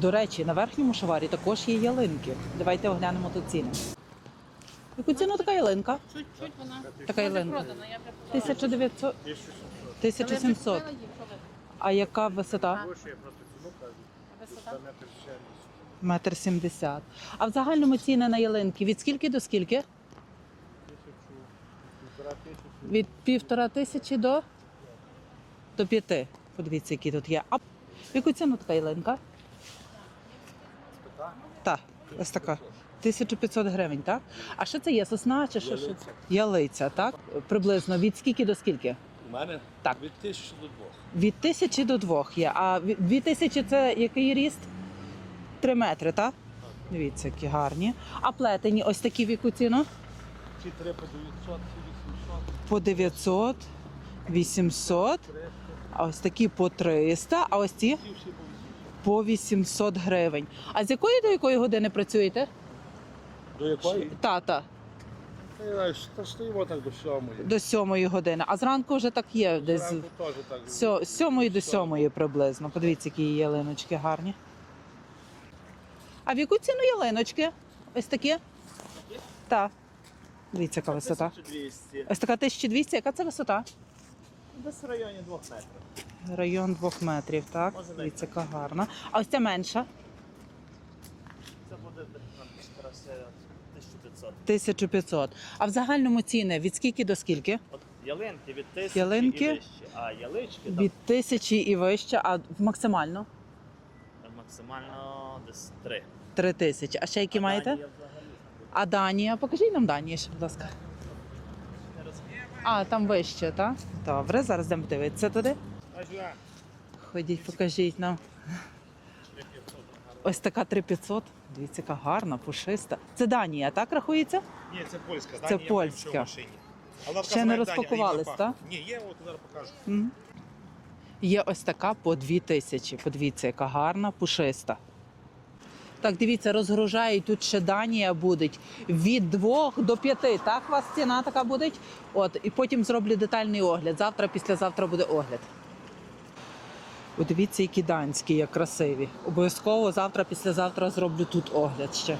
До речі, на верхньому шаварі також є ялинки. Давайте оглянемо тут ціни. Яку ціну така ялинка? Чуть-чуть вона Така ялинка. продана, я вже продала. 1900, 1700. вже купила їх, що ви? А яка висота? Гроші, я просто ціну кажу. Висота? Це метр шістдесят. Метр сімдесят. А в загальному ціни на ялинки від скільки до скільки? Тисячу, півтора тисячі. Від півтора тисячі до, до п'яти. Подивіться, які тут є. А яку ціну така ялинка? Так, ось така. 1500 гривень, так? А що це є? Сосна чи що? Ялиця. Ялиця, так? Приблизно від скільки до скільки? У мене Так. від тисячі до двох. Від тисячі до двох є. А від- дві тисячі це який ріст? Три метри, так? Дивіться, які гарні. А плетені ось такі в яку ціну? Ці три по 900, ці 800, По 900, 800, 300, а ось такі по 300, а ось ці ці всі по 800. По 800 гривень. А з якої до якої години працюєте? До якої? Та, та, стоїмо так до сьомої. до 7 години. А зранку вже так є, десь Зранку теж так. сьо- з 7 до 7 приблизно. Подивіться, які ялиночки гарні. А в яку ціну ялиночки? Ось такі? Так. Дивіться, яка висота. 1200. Ось така 1200, яка це висота? Десь в районі двох метрів. Район двох метрів, так? Може, Дивіться, яка гарна. А ось ця менша? Це буде десь 1500. 1500. А в загальному ціни від скільки до скільки? От ялинки від тисячі Ялинки? і вище, а ялички Від тисячі і вище, а максимально максимально десь три. три тисячі. А ще які маєте? А Данія? Покажіть нам Данію, ще, будь ласка. А, там вище, так? Добре, зараз йдемо дивитися туди. Ходіть, покажіть нам. Ось така 3500. Дивіться, яка гарна, пушиста. Це Данія, так рахується? Ні, це польська. Це польська. в машині. Але Ще не розпакувались, так? Ні, є, от зараз покажу. Є ось така по 2000. Подивіться, яка гарна, пушиста. Так, дивіться, розгружають тут ще Данія буде від 2 до 5. Так, у вас ціна така буде? От, і потім зроблю детальний огляд. Завтра, післязавтра буде огляд. О, дивіться, які данські, як красиві. Обов'язково завтра, післязавтра зроблю тут огляд ще.